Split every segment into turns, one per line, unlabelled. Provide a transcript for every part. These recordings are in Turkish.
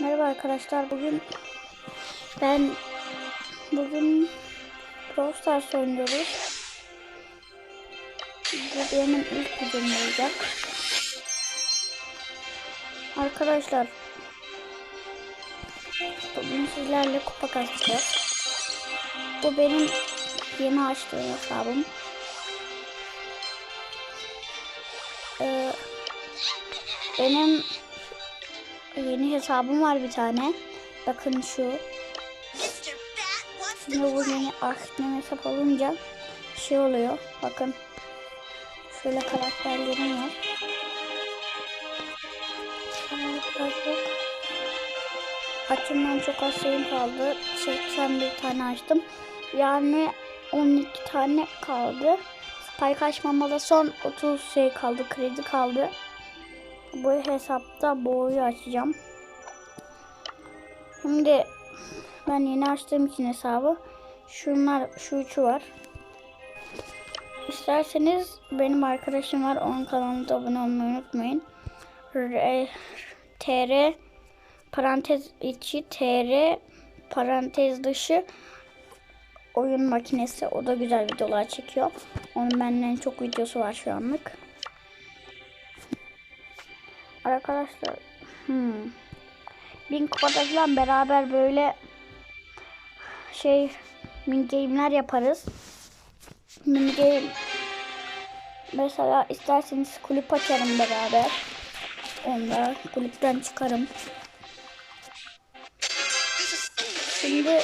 Merhaba arkadaşlar. Bugün ben bugün Brawl Stars oynuyoruz. Bu benim ilk videom olacak. Arkadaşlar bugün sizlerle kupa kasacağız. Bu benim yeni açtığım hesabım. Ee, benim yeni hesabım var bir tane. Bakın şu. Şimdi bu yeni aktif hesap olunca şey oluyor. Bakın. Şöyle karakterlerim var. Açımdan çok az şeyim kaldı. 81 tane açtım. Yani 12 tane kaldı. Spike açmamada son 30 şey kaldı. Kredi kaldı. Bu hesapta boyu açacağım. Şimdi ben yeni açtığım için hesabı şunlar şu üçü var. İsterseniz benim arkadaşım var. Onun kanalına abone olmayı unutmayın. R TR parantez içi TR parantez dışı oyun makinesi. O da güzel videolar çekiyor. Onun benden çok videosu var şu anlık. Arkadaşlar hmm. bin kupada falan beraber böyle şey mini game'ler yaparız. Mini game mesela isterseniz kulüp açarım beraber. Onda kulüpten çıkarım. Şimdi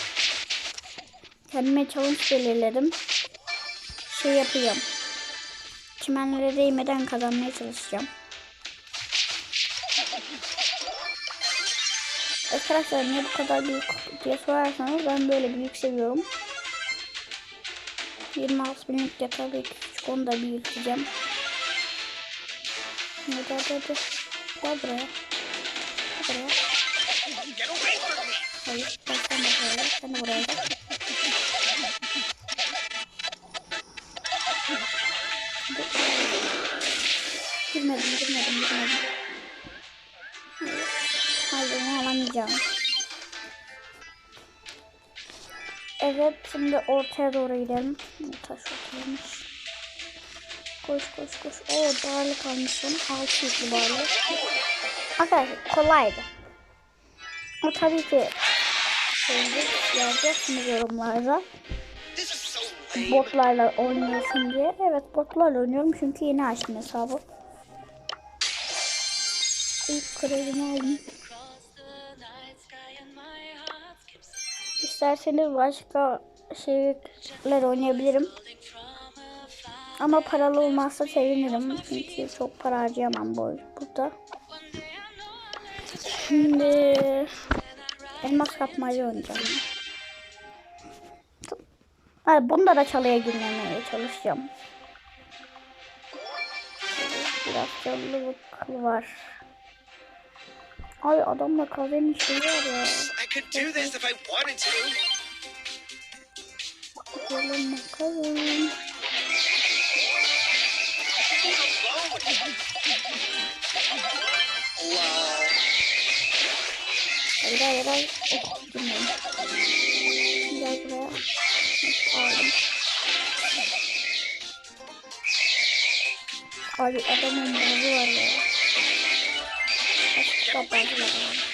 kendime challenge belirledim. Şey yapacağım. Çimenlere değmeden kazanmaya çalışacağım. Arkadaşlar niye bu kadar büyük diye sorarsanız ben böyle büyük seviyorum. 26 binlik de tabii küçük onu da büyüteceğim. Hadi hadi hadi. Gel buraya. Gel buraya. Hayır ben sen de buraya. Sen de buraya gel. Girmedim girmedim girmedim. Hayır onu alamayacağım. Evet şimdi ortaya doğru gidelim. Taş ortaymış. Koş koş koş. Oo bağırlık almışım. Altı yüklü bağırlık. Arkadaşlar kolaydı. O tabii ki şeydi, yazacaksınız yorumlarda. Botlarla oynuyorsun diye. Evet botlarla oynuyorum çünkü yeni açtım hesabı. İlk kredimi aldım. İsterseniz başka şeyler oynayabilirim. Ama paralı olmazsa sevinirim. Çünkü çok para harcayamam bu burada. Şimdi elmas kapmaca oynayacağım. Hadi bunda da çalıya girmemeye çalışacağım. Biraz çalılık var. Ay adamla kahvenin şeyi var ya.
I could do this if I wanted to.
Bakalım bakalım.
Lol.
Hayır hayır hayır. Oh, girmedim. Gel buraya. Aldım. Abi adamın bazı var ya. Başka bazı var.
Look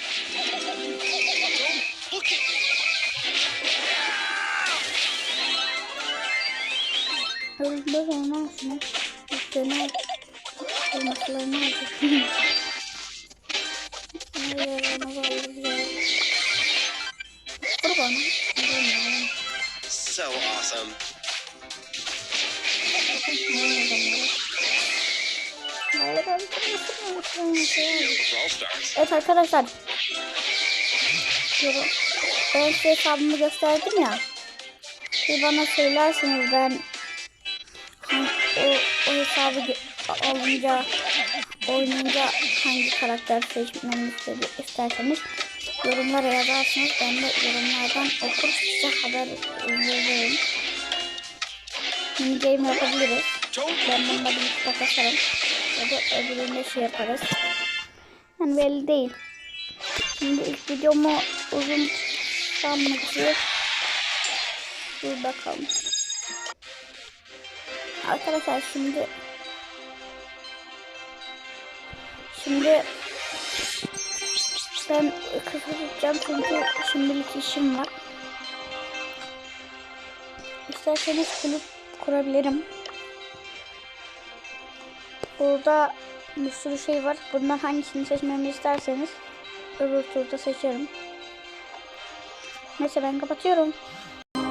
Öldü olmaz mı? Üstüne elmaslarını aldım.
So awesome.
Evet arkadaşlar. Ben size hesabımı gösterdim ya. Bir bana söylersiniz ben o, o hesabı alınca oynayınca hangi karakter seçmemi istedi, isterseniz yorumlara yazarsınız. Ben de yorumlardan okur size haber veririm. Mini game yapabiliriz. Ben bununla bir kupa kasarım. Ya da öbüründe şey yaparız. Yani belli değil. Şimdi ilk videomu uzun sanmak diye. Dur bakalım. Arkadaşlar şimdi şimdi ben kısa tutacağım çünkü şimdilik işim var. İsterseniz kulüp kurabilirim. Burada bir sürü şey var. Bundan hangisini seçmemi isterseniz öbür turda seçerim. Neyse ben kapatıyorum.